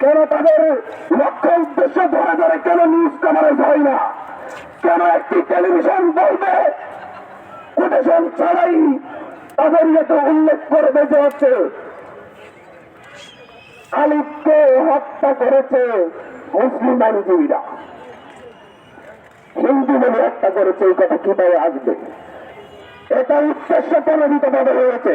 কেন তাদের লক্ষ্য উদ্দেশ্য ধরে ধরে কেন নিউজ কভারেজ হয় না? কেন একটি টেলিভিশন বলবে কোটেশন ছাড়াই তাদের ইয়েতে উল্লেখ করবে যে হচ্ছে আলিফকে হত্যা করেছে মুসলিম আইনজীবীরা। হিন্দু বলে হত্যা করেছে, এই কথা কীভাবে আসবে? এটা উদ্দেশ্য প্রণোদিত ভাবে হয়েছে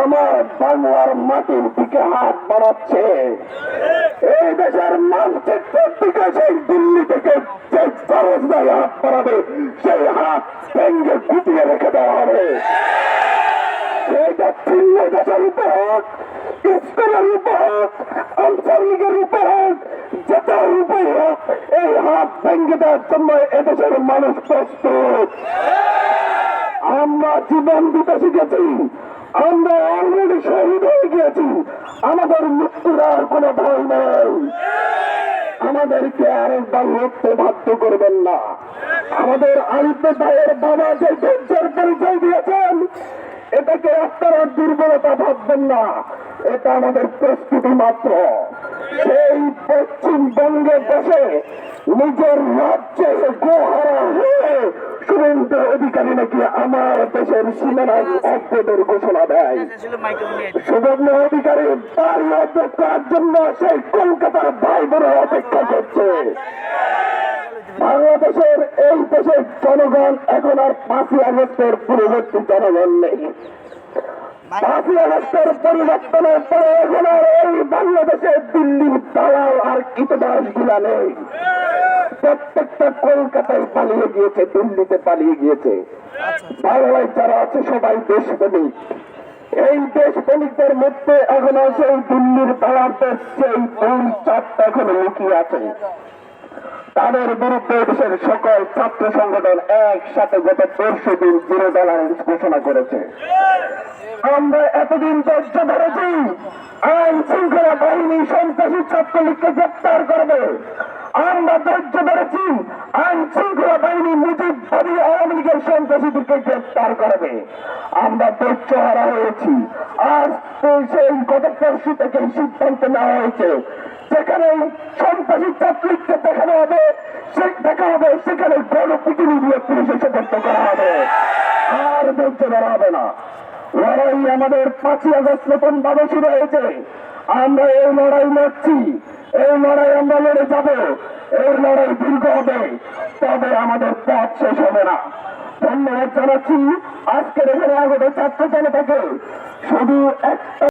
আমার বাংলার মাটির দিকে হাত বাড়াচ্ছে। এই দেশের মানচিত্রের দিকে সেই দিল্লি থেকে যে দেয় হাত বাড়াবে, সেই হাত ভেঙ্গে গুটিয়ে রেখে দেওয়া হবে। সেইটা চিহ্ন দেশের উপর হোক স্কুলের উপর হোক লীগের উপর হোক হোক এই হাত ভেঙ্গে দেওয়ার জন্য এদেশের মানুষ প্রস্তুত। আমরা জীবন দিতে শিখেছি। আমরা অলরেডি শহীদ হয়ে গিয়েছি। আমাদের মৃত্যুর আর কোনো ভয় নেই। আমাদেরকে আরেকবার লড়তে বাধ্য করবেন না। আমাদের আলিপে ভাইয়ের বাবা যে ধৈর্যের পরিচয় দিয়েছেন, এটাকে আপনারা দুর্বলতা ভাববেন না। এটা আমাদের প্রস্তুতি মাত্র। সেই পশ্চিমবঙ্গে বসে নিজের রাজ্যে গোহারা হয়ে শুভেন্দু অধিকারী নাকি আমার দেশের সীমানায় ঘোষণা দেয়। সুবর্ণ অধিকারী বাড়ি জন্য সেই কলকাতার ভাই বোনের অপেক্ষা করছে। বাংলাদেশের এই দেশের জনগণ এখন আর পাঁচই আগস্টের পূর্ববর্তী জনগণ নেই। পাঁচই আগস্টের পরিবর্তনের পরে এখন আর এই বাংলাদেশে দিল্লির দালাল আর কীটদাসগুলা নেই। প্রত্যেকটা কলকাতায় পালিয়ে গিয়েছে, দিল্লিতে পালিয়ে গিয়েছে। বাংলায় যারা আছে, সবাই দেশপ্রেমিক এই দেশপ্রেমিকদের মধ্যে এখন আছে এই দিল্লির দালালদের সেই দুই চারটা এখন লুকিয়ে আছে? তাদের বিরুদ্ধে দেশের সকল ছাত্র সংগঠন একসাথে গত পরশু দিন জিরো টলারেন্স ঘোষণা করেছে। আমরা এতদিন ধৈর্য ধরেছি আইন শৃঙ্খলা বাহিনী সন্ত্রাসী ছাত্রলীগকে গ্রেপ্তার করবে। আমরা ধৈর্য ধরেছি, আইন শৃঙ্খলা বাহিনী মুজিব মুজিববাদী আওয়ামী লীগের সন্ত্রাসীদেরকে গ্রেপ্তার করবে। আমরা ধৈর্য হারা হয়েছি। আজ সেই গত থেকে সিদ্ধান্ত নেওয়া হয়েছে। যেখানে সন্ত্রাসী ছাত্রলীগকে দেখানো হবে সে দেখা হবে, সেখানে গণপিটুনি দিয়ে পুলিশে সদস্য করা হবে। আর ধৈর্য ধরা হবে না। লড়াই আমাদের পাঁচই আগস্ট নতুন ভাবে শুরু হয়েছে। আমরা এই লড়াই লড়ছি। এই লড়াই আমরা লড়ে যাব, এই লড়াই দীর্ঘ হবে, তবে আমাদের পথ শেষ হবে না। ধন্যবাদ জানাচ্ছি। আজকের এখানে আগত ছাত্র জনতাকে শুধু একটা